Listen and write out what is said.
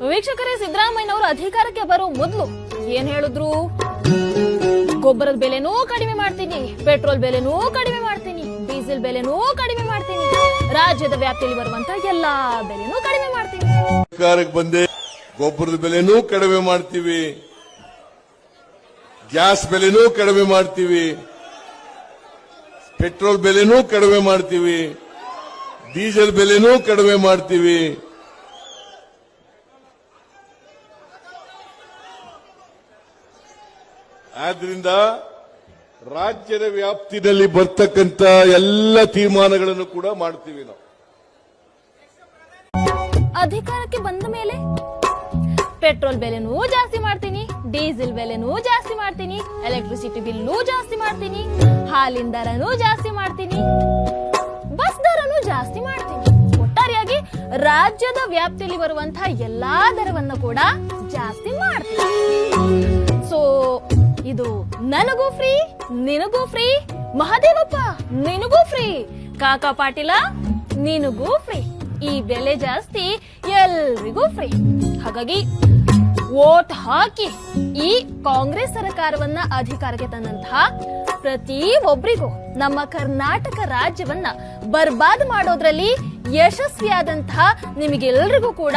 ವೀಕ್ಷಕರೇ, ಸಿದ್ದರಾಮಯ್ಯನವರು ಅಧಿಕಾರಕ್ಕೆ ಬರೋ ಮೊದಲು ಏನ್ ಹೇಳಿದ್ರು? ಗೊಬ್ಬರದ ಬೆಲೆನೂ ಕಡಿಮೆ ಮಾಡ್ತೀನಿ, ಪೆಟ್ರೋಲ್ ಬೆಲೆನೂ ಕಡಿಮೆ ಮಾಡ್ತೀನಿ, ಡೀಸೆಲ್ ಬೆಲೆನೂ ಕಡಿಮೆ ಮಾಡ್ತೀನಿ, ರಾಜ್ಯದ ವ್ಯಾಪ್ತಿಯಲ್ಲಿ ಬರುವಂತ ಎಲ್ಲಾ ಬೆಲೆನೂ ಕಡಿಮೆ ಮಾಡ್ತೀನಿ. ಸರ್ಕಾರಕ್ಕೆ ಬಂದೆ ಗೊಬ್ಬರದ ಬೆಲೆನೂ ಕಡಿಮೆ ಮಾಡ್ತೀವಿ, ಗ್ಯಾಸ್ ಬೆಲೆನೂ ಕಡಿಮೆ ಮಾಡ್ತೀವಿ, ಪೆಟ್ರೋಲ್ ಬೆಲೆನೂ ಕಡಿಮೆ ಮಾಡ್ತೀವಿ, ಡೀಸೆಲ್ ಬೆಲೆನೂ ಕಡಿಮೆ ಮಾಡ್ತೀವಿ. ಆದ್ರಿಂದ ರಾಜ್ಯದ ವ್ಯಾಪ್ತಿನಲ್ಲಿ ಬರ್ತಕ್ಕಂತ ಎಲ್ಲ ತೀರ್ಮಾನಗಳನ್ನು ಕೂಡ ಮಾಡ್ತೀವಿ ನಾವು. ಅಧಿಕಾರಕ್ಕೆ ಬಂದ ಮೇಲೆ ಪೆಟ್ರೋಲ್ ಬೆಲೆನೂ ಜಾಸ್ತಿ ಮಾಡ್ತೀನಿ, ಡೀಸೆಲ್ ಬೆಲೆನೂ ಜಾಸ್ತಿ ಮಾಡ್ತೀನಿ, ಎಲೆಕ್ಟ್ರಿಸಿಟಿ ಬಿಲ್ಲೂ ಜಾಸ್ತಿ ಮಾಡ್ತೀನಿ, ಹಾಲಿನ ದರನೂ ಜಾಸ್ತಿ ಮಾಡ್ತೀನಿ, ಬಸ್ ದರನೂ ಜಾಸ್ತಿ ಮಾಡ್ತೀನಿ. ಒಟ್ಟಾರೆಯಾಗಿ ರಾಜ್ಯದ ವ್ಯಾಪ್ತಿಯಲ್ಲಿ ಬರುವಂತಹ ಎಲ್ಲಾ ದರವನ್ನ ಕೂಡ ಜಾಸ್ತಿ ಮಾಡ್ತೀನಿ. ಇದು ನನಗೂ ಫ್ರೀ, ನಿನಗೂ ಫ್ರೀ, ಮಹಾದೇವಪ್ಪ, ನಿನಗೂ ಫ್ರೀ, ಕಾಕಾ ಪಾಟೀಲ, ನಿನಗೂ ಫ್ರೀ, ಈ ಬೆಲೆ ಜಾಸ್ತಿ ಎಲ್ರಿಗೂ ಫ್ರೀ. ಹಾಗಾಗಿ ವೋಟ್ ಹಾಕಿ ಈ ಕಾಂಗ್ರೆಸ್ ಸರ್ಕಾರವನ್ನ ಅಧಿಕಾರಕ್ಕೆ ತಂದಂತಹ ಪ್ರತಿ ಒಬ್ಬರಿಗೂ ನಮ್ಮ ಕರ್ನಾಟಕ ರಾಜ್ಯವನ್ನ ಬರ್ಬಾದ್ ಮಾಡೋದ್ರಲ್ಲಿ ಯಶಸ್ವಿಯಾದಂತಹ ನಿಮಗೆಲ್ರಿಗೂ ಕೂಡ